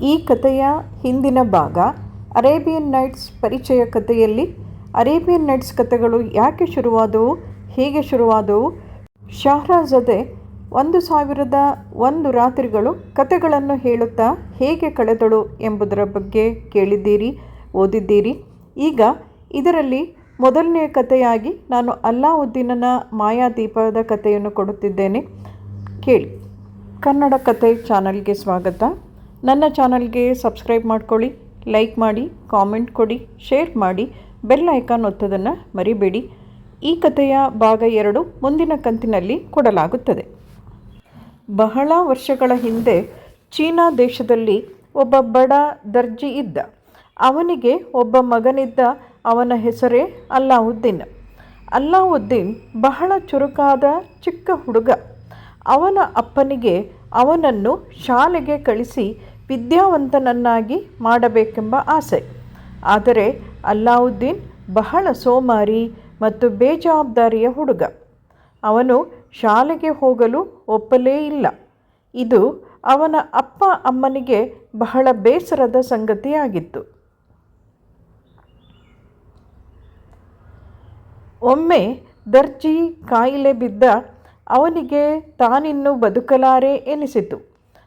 ಈ ಕಥೆಯ ಹಿಂದಿನ ಭಾಗ ಅರೇಬಿಯನ್ ನೈಟ್ಸ್ ಪರಿಚಯ ಕಥೆಯಲ್ಲಿ. ಅರೇಬಿಯನ್ ನೈಟ್ಸ್ ಕಥೆಗಳು ಯಾಕೆ ಶುರುವಾದವು, ಹೇಗೆ ಶುರುವಾದವು? ಶಹರಾಜದೆ ಒಂದು ಸಾವಿರದ ಒಂದು ರಾತ್ರಿಗಳು ಕಥೆಗಳನ್ನು ಹೇಳುತ್ತಾ ಹೇಗೆ ಕಳೆದಳು ಎಂಬುದರ ಬಗ್ಗೆ ಕೇಳಿದ್ದೀರಿ, ಓದಿದ್ದೀರಿ. ಈಗ ಇದರಲ್ಲಿ ಮೊದಲನೆಯ ಕಥೆಯಾಗಿ ನಾನು ಅಲ್ಲಾವುದ್ದೀನನ ಮಾಯಾದೀಪದ ಕಥೆಯನ್ನು ಕೊಡುತ್ತಿದ್ದೇನೆ. ಕೇಳಿ. ಕನ್ನಡ ಕತೆ ಚಾನಲ್ಗೆ ಸ್ವಾಗತ. ನನ್ನ ಚಾನಲ್ಗೆ ಸಬ್ಸ್ಕ್ರೈಬ್ ಮಾಡ್ಕೊಳ್ಳಿ, ಲೈಕ್ ಮಾಡಿ, ಕಾಮೆಂಟ್ ಕೊಡಿ, ಶೇರ್ ಮಾಡಿ, ಬೆಲ್ ಐಕಾನ್ ಒತ್ತದನ್ನು ಮರಿಬೇಡಿ. ಈ ಕಥೆಯ ಭಾಗ ಎರಡು ಮುಂದಿನ ಕಂತಿನಲ್ಲಿ ಕೊಡಲಾಗುತ್ತದೆ. ಬಹಳ ವರ್ಷಗಳ ಹಿಂದೆ ಚೀನಾ ದೇಶದಲ್ಲಿ ಒಬ್ಬ ಬಡ ದರ್ಜಿ ಇದ್ದ. ಅವನಿಗೆ ಒಬ್ಬ ಮಗನಿದ್ದ. ಅವನ ಹೆಸರೇ ಅಲ್ಲಾವುದ್ದೀನ್. ಅಲ್ಲಾವುದ್ದೀನ್ ಬಹಳ ಚುರುಕಾದ ಚಿಕ್ಕ ಹುಡುಗ. ಅವನ ಅಪ್ಪನಿಗೆ ಅವನನ್ನು ಶಾಲೆಗೆ ಕಳಿಸಿ ವಿದ್ಯಾವಂತನನ್ನಾಗಿ ಮಾಡಬೇಕೆಂಬ ಆಸೆ. ಆದರೆ ಅಲ್ಲಾವುದ್ದೀನ್ ಬಹಳ ಸೋಮಾರಿ ಮತ್ತು ಬೇಜವಾಬ್ದಾರಿಯ ಹುಡುಗ. ಅವನು ಶಾಲೆಗೆ ಹೋಗಲು ಒಪ್ಪಲೇ ಇಲ್ಲ. ಇದು ಅವನ ಅಪ್ಪ ಅಮ್ಮನಿಗೆ ಬಹಳ ಬೇಸರದ ಸಂಗತಿಯಾಗಿತ್ತು. ಒಮ್ಮೆ ದರ್ಜಿ ಕಾಯಿಲೆ ಬಿದ್ದ ಅವನಿಗೆ ತಾನಿನ್ನು ಬದುಕಲಾರೆ ಎನಿಸಿತು.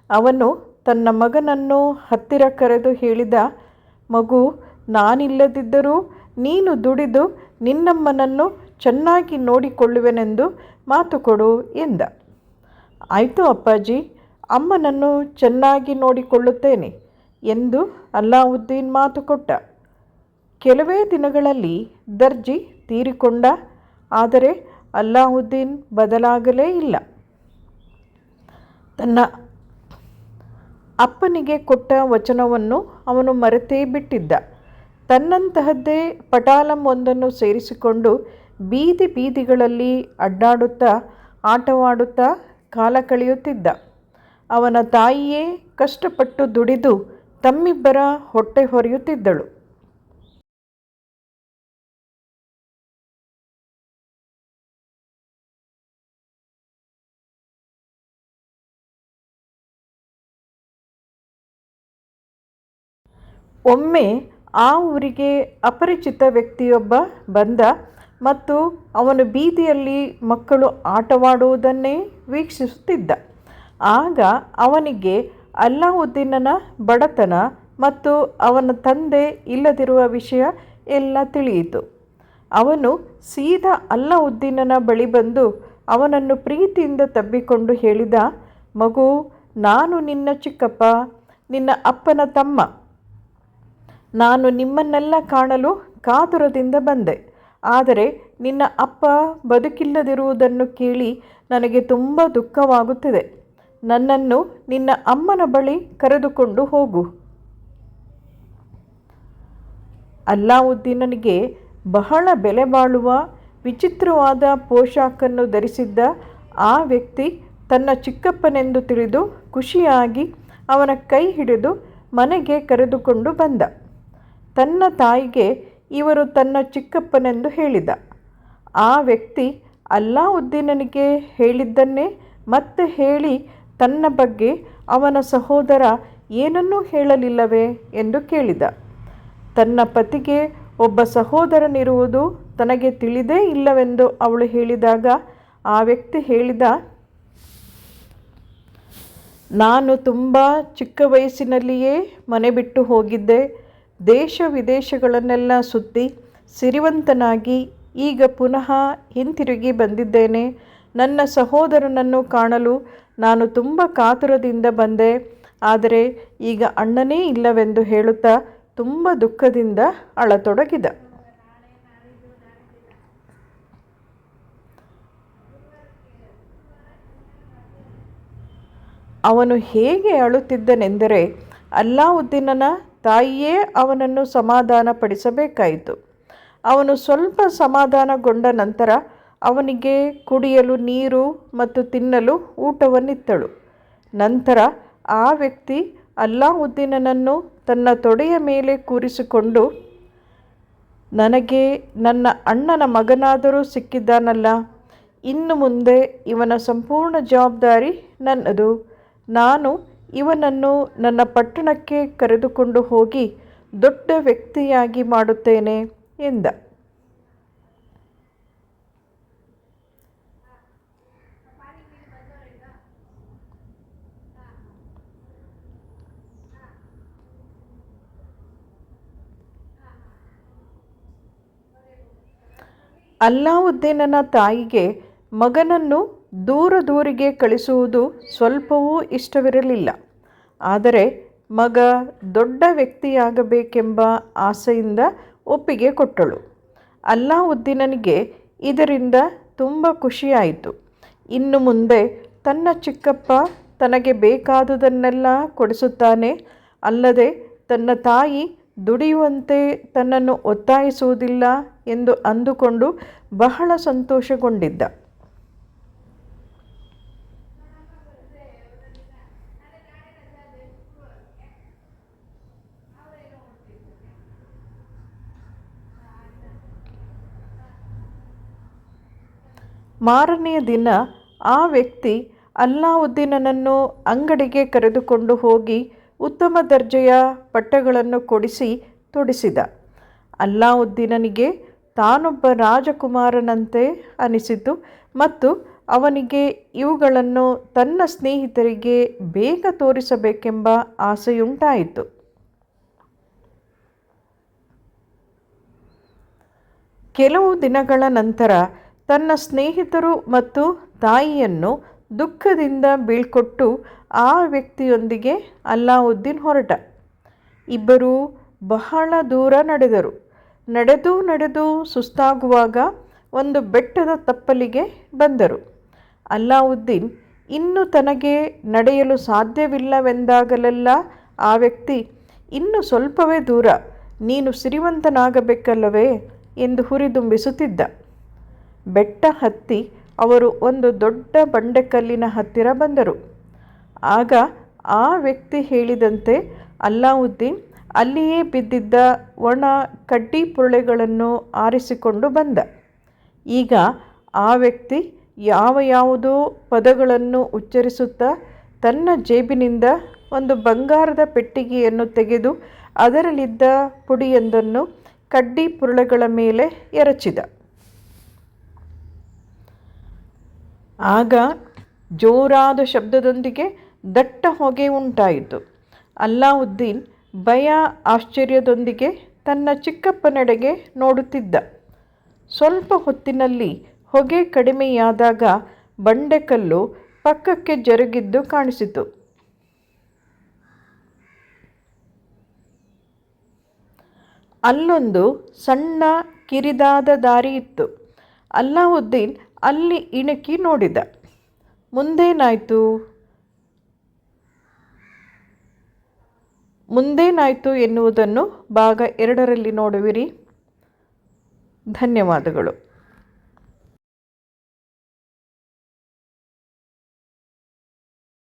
ಅವನು ತನ್ನ ಮಗನನ್ನು ಹತ್ತಿರ ಕರೆದು ಹೇಳಿದ, ಮಗು, ನಾನಿಲ್ಲದಿದ್ದರೂ ನೀನು ದುಡಿದು ನಿನ್ನಮ್ಮನನ್ನು ಚೆನ್ನಾಗಿ ನೋಡಿಕೊಳ್ಳುವೆನೆಂದು ಮಾತು ಕೊಡು ಎಂದ. ಆಯಿತು ಅಪ್ಪಾಜಿ, ಅಮ್ಮನನ್ನು ಚೆನ್ನಾಗಿ ನೋಡಿಕೊಳ್ಳುತ್ತೇನೆ ಎಂದು ಅಲ್ಲಾವುದ್ದೀನ್ ಮಾತು ಕೊಟ್ಟ. ಕೆಲವೇ ದಿನಗಳಲ್ಲಿ ದರ್ಜಿ ತೀರಿಕೊಂಡ, ಆದರೆ ಅಲ್ಲಾವುದ್ದೀನ್ ಬದಲಾಗಲೇ ಇಲ್ಲ. ತನ್ನ ಅಪ್ಪನಿಗೆ ಕೊಟ್ಟ ವಚನವನ್ನು ಅವನು ಮರೆತೇ ಬಿಟ್ಟಿದ್ದ. ತನ್ನಂತಹದ್ದೇ ಪಟಾಲಂ ಒಂದನ್ನು ಸೇರಿಸಿಕೊಂಡು ಬೀದಿ ಬೀದಿಗಳಲ್ಲಿ ಅಡ್ಡಾಡುತ್ತಾ, ಆಟವಾಡುತ್ತಾ ಕಾಲ ಕಳೆಯುತ್ತಿದ್ದ. ಅವನ ತಾಯಿಯೇ ಕಷ್ಟಪಟ್ಟು ದುಡಿದು ತಮ್ಮಿಬ್ಬರ ಹೊಟ್ಟೆ ಹೊರೆಯುತ್ತಿದ್ದಳು. ಒಮ್ಮೆ ಆ ಊರಿಗೆ ಅಪರಿಚಿತ ವ್ಯಕ್ತಿಯೊಬ್ಬ ಬಂದ ಮತ್ತು ಅವನು ಬೀದಿಯಲ್ಲಿ ಮಕ್ಕಳು ಆಟವಾಡುವುದನ್ನೇ ವೀಕ್ಷಿಸುತ್ತಿದ್ದ. ಆಗ ಅವನಿಗೆ ಅಲ್ಲಾವುದ್ದೀನನ ಬಡತನ ಮತ್ತು ಅವನ ತಂದೆ ಇಲ್ಲದಿರುವ ವಿಷಯ ಎಲ್ಲ ತಿಳಿಯಿತು. ಅವನು ಸೀದಾ ಅಲ್ಲಾವುದ್ದೀನನ ಬಳಿ ಬಂದು ಅವನನ್ನು ಪ್ರೀತಿಯಿಂದ ತಬ್ಬಿಕೊಂಡು ಹೇಳಿದ, ಮಗು, ನಾನು ನಿನ್ನ ಚಿಕ್ಕಪ್ಪ, ನಿನ್ನ ಅಪ್ಪನ ತಮ್ಮ ನಾನು ನಿಮ್ಮನ್ನೆಲ್ಲ ಕಾಣಲು ಕಾತುರದಿಂದ ಬಂದೆ. ಆದರೆ ನಿನ್ನ ಅಪ್ಪ ಬದುಕಿಲ್ಲದಿರುವುದನ್ನು ಕೇಳಿ ನನಗೆ ತುಂಬ ದುಃಖವಾಗುತ್ತಿದೆ. ನನ್ನನ್ನು ನಿನ್ನ ಅಮ್ಮನ ಬಳಿ ಕರೆದುಕೊಂಡು ಹೋಗು. ಅಲ್ಲಾವುದ್ದೀನನಿಗೆ ಬಹಳ ಬೆಲೆ ಬಾಳುವ ವಿಚಿತ್ರವಾದ ಪೋಷಾಕನ್ನು ಧರಿಸಿದ್ದ ಆ ವ್ಯಕ್ತಿ ತನ್ನ ಚಿಕ್ಕಪ್ಪನೆಂದು ತಿಳಿದು ಖುಷಿಯಾಗಿ ಅವನ ಕೈ ಹಿಡಿದು ಮನೆಗೆ ಕರೆದುಕೊಂಡು ಬಂದ. ತನ್ನ ತಾಯಿಗೆ ಇವರು ತನ್ನ ಚಿಕ್ಕಪ್ಪನೆಂದು ಹೇಳಿದ. ಆ ವ್ಯಕ್ತಿ ಅಲ್ಲಾವುದ್ದೀನನಿಗೆ ಹೇಳಿದ್ದನ್ನೇ ಮತ್ತೆ ಹೇಳಿ ತನ್ನ ಬಗ್ಗೆ ಅವನ ಸಹೋದರ ಏನನ್ನೂ ಹೇಳಲಿಲ್ಲವೇ ಎಂದು ಕೇಳಿದ. ತನ್ನ ಪತಿಗೆ ಒಬ್ಬ ಸಹೋದರನಿರುವುದು ತನಗೆ ತಿಳಿದೇ ಇಲ್ಲವೆಂದು ಅವಳು ಹೇಳಿದಾಗ ಆ ವ್ಯಕ್ತಿ ಹೇಳಿದ, ನಾನು ತುಂಬ ಚಿಕ್ಕ ವಯಸ್ಸಿನಲ್ಲಿಯೇ ಮನೆ ಬಿಟ್ಟು ಹೋಗಿದ್ದೆ. ದೇಶ ವಿದೇಶಗಳನ್ನೆಲ್ಲ ಸುತ್ತಿ ಸಿರಿವಂತನಾಗಿ ಈಗ ಪುನಃ ಹಿಂತಿರುಗಿ ಬಂದಿದ್ದೇನೆ. ನನ್ನ ಸಹೋದರನನ್ನು ಕಾಣಲು ನಾನು ತುಂಬ ಕಾತುರದಿಂದ ಬಂದೆ. ಆದರೆ ಈಗ ಅಣ್ಣನೇ ಇಲ್ಲವೆಂದು ಹೇಳುತ್ತಾ ತುಂಬ ದುಃಖದಿಂದ ಅಳತೊಡಗಿದ. ಅವನು ಹೇಗೆ ಅಳುತ್ತಿದ್ದನೆಂದರೆ ಅಲ್ಲಾವುದ್ದೀನನ ತಾಯಿಯೇ ಅವನನ್ನು ಸಮಾಧಾನಪಡಿಸಬೇಕಾಯಿತು. ಅವನು ಸ್ವಲ್ಪ ಸಮಾಧಾನಗೊಂಡ ನಂತರ ಅವನಿಗೆ ಕುಡಿಯಲು ನೀರು ಮತ್ತು ತಿನ್ನಲು ಊಟವನ್ನಿತ್ತಳು. ನಂತರ ಆ ವ್ಯಕ್ತಿ ಅಲ್ಲಾವುದ್ದೀನನನ್ನು ತನ್ನ ತೊಡೆಯ ಮೇಲೆ ಕೂರಿಸಿಕೊಂಡು, ನನಗೆ ನನ್ನ ಅಣ್ಣನ ಮಗನಾದರೂ ಸಿಕ್ಕಿದ್ದಾನಲ್ಲ, ಇನ್ನು ಮುಂದೆ ಇವನ ಸಂಪೂರ್ಣ ಜವಾಬ್ದಾರಿ ನನ್ನದು. ನಾನು ಇವನನ್ನು ನನ್ನ ಪಟ್ಟಣಕ್ಕೆ ಕರೆದುಕೊಂಡು ಹೋಗಿ ದೊಡ್ಡ ವ್ಯಕ್ತಿಯಾಗಿ ಮಾಡುತ್ತೇನೆ ಎಂದ. ಅಲ್ಲಾವುದ್ದೀನನ ತಾಯಿಗೆ ಮಗನನ್ನು ದೂರ ದೂರಿಗೆ ಕಳಿಸುವುದು ಸ್ವಲ್ಪವೂ ಇಷ್ಟವಿರಲಿಲ್ಲ. ಆದರೆ ಮಗ ದೊಡ್ಡ ವ್ಯಕ್ತಿಯಾಗಬೇಕೆಂಬ ಆಸೆಯಿಂದ ಒಪ್ಪಿಗೆ ಕೊಟ್ಟಳು. ಅಲ್ಲಾವುದ್ದೀನನಿಗೆ ಇದರಿಂದ ತುಂಬ ಖುಷಿಯಾಯಿತು. ಇನ್ನು ಮುಂದೆ ತನ್ನ ಚಿಕ್ಕಪ್ಪ ತನಗೆ ಬೇಕಾದುದನ್ನೆಲ್ಲ ಕೊಡಿಸುತ್ತಾನೆ. ಅಲ್ಲದೆ ತನ್ನ ತಾಯಿ ದುಡಿಯುವಂತೆ ತನ್ನನ್ನು ಒತ್ತಾಯಿಸುವುದಿಲ್ಲ ಎಂದು ಅಂದುಕೊಂಡು ಬಹಳ ಸಂತೋಷಗೊಂಡಿದ್ದ. ಮಾರನೆಯ ದಿನ ಆ ವ್ಯಕ್ತಿ ಅಲ್ಲಾವುದ್ದೀನನನ್ನು ಅಂಗಡಿಗೆ ಕರೆದುಕೊಂಡು ಹೋಗಿ ಉತ್ತಮ ದರ್ಜೆಯ ಬಟ್ಟೆಗಳನ್ನು ಕೊಡಿಸಿ ತೊಡಿಸಿದ. ಅಲ್ಲಾವುದ್ದೀನನಿಗೆ ತಾನೊಬ್ಬ ರಾಜಕುಮಾರನಂತೆ ಅನಿಸಿತು ಮತ್ತು ಅವನಿಗೆ ಇವುಗಳನ್ನು ತನ್ನ ಸ್ನೇಹಿತರಿಗೆ ಬೇಗ ತೋರಿಸಬೇಕೆಂಬ ಆಸೆಯುಂಟಾಯಿತು. ಕೆಲವು ದಿನಗಳ ನಂತರ ತನ್ನ ಸ್ನೇಹಿತರು ಮತ್ತು ತಾಯಿಯನ್ನು ದುಃಖದಿಂದ ಬೀಳ್ಕೊಟ್ಟು ಆ ವ್ಯಕ್ತಿಯೊಂದಿಗೆ ಅಲ್ಲಾವುದ್ದೀನ್ ಹೊರಟ. ಇಬ್ಬರೂ ಬಹಳ ದೂರ ನಡೆದರು. ನಡೆದು ನಡೆದು ಸುಸ್ತಾಗುವಾಗ ಒಂದು ಬೆಟ್ಟದ ತಪ್ಪಲಿಗೆ ಬಂದರು. ಅಲ್ಲಾವುದ್ದೀನ್ ಇನ್ನು ತನಗೆ ನಡೆಯಲು ಸಾಧ್ಯವಿಲ್ಲವೆಂದಾಗಲೆಲ್ಲ ಆ ವ್ಯಕ್ತಿ, ಇನ್ನು ಸ್ವಲ್ಪವೇ ದೂರ, ನೀನು ಸಿರಿವಂತನಾಗಬೇಕಲ್ಲವೇ? ಎಂದು ಹುರಿದುಂಬಿಸುತ್ತಿದ್ದ. ಬೆಟ್ಟ ಹತ್ತಿ ಅವರು ಒಂದು ದೊಡ್ಡ ಬಂಡೆಕಲ್ಲಿನ ಹತ್ತಿರ ಬಂದರು. ಆಗ ಆ ವ್ಯಕ್ತಿ ಹೇಳಿದಂತೆ, ಅಲ್ಲಾವುದ್ದೀನ್, ಅಲ್ಲಿಯೇ ಬಿದ್ದಿದ್ದ ಒಣ ಕಡ್ಡಿ ಪೊಳೆಗಳನ್ನು ಆರಿಸಿಕೊಂಡು ಬಂದ. ಈಗ ಆ ವ್ಯಕ್ತಿ ಯಾವ ಯಾವುದೋ ಪದಗಳನ್ನು ಉಚ್ಚರಿಸುತ್ತಾ ತನ್ನ ಜೇಬಿನಿಂದ ಒಂದು ಬಂಗಾರದ ಪೆಟ್ಟಿಗೆಯನ್ನು ತೆಗೆದು ಅದರಲ್ಲಿದ್ದ ಪುಡಿಯೊಂದನ್ನು ಕಡ್ಡಿ ಪುರುಳೆಗಳ ಮೇಲೆ ಎರಚಿದ. ಆಗ ಜೋರಾದ ಶಬ್ದದೊಂದಿಗೆ ದಟ್ಟ ಹೊಗೆ ಉಂಟಾಯಿತು. ಅಲ್ಲಾವುದ್ದೀನ್ ಭಯ ಆಶ್ಚರ್ಯದೊಂದಿಗೆ ತನ್ನ ಚಿಕ್ಕಪ್ಪನೆಡೆಗೆ ನೋಡುತ್ತಿದ್ದ. ಸ್ವಲ್ಪ ಹೊತ್ತಿನಲ್ಲಿ ಹೊಗೆ ಕಡಿಮೆಯಾದಾಗ ಬಂಡೆಕಲ್ಲು ಪಕ್ಕಕ್ಕೆ ಜರುಗಿದ್ದು ಕಾಣಿಸಿತು. ಅಲ್ಲೊಂದು ಸಣ್ಣ ಕಿರಿದಾದ ದಾರಿ ಇತ್ತು. ಅಲ್ಲಾವುದ್ದೀನ್ ಅಲ್ಲಿ ಇಣುಕಿ ನೋಡಿದ. ಮುಂದೇನಾಯಿತು? ಮುಂದೇನಾಯಿತು ಎನ್ನುವುದನ್ನು ಭಾಗ ಎರಡರಲ್ಲಿ ನೋಡುವಿರಿ. ಧನ್ಯವಾದಗಳು.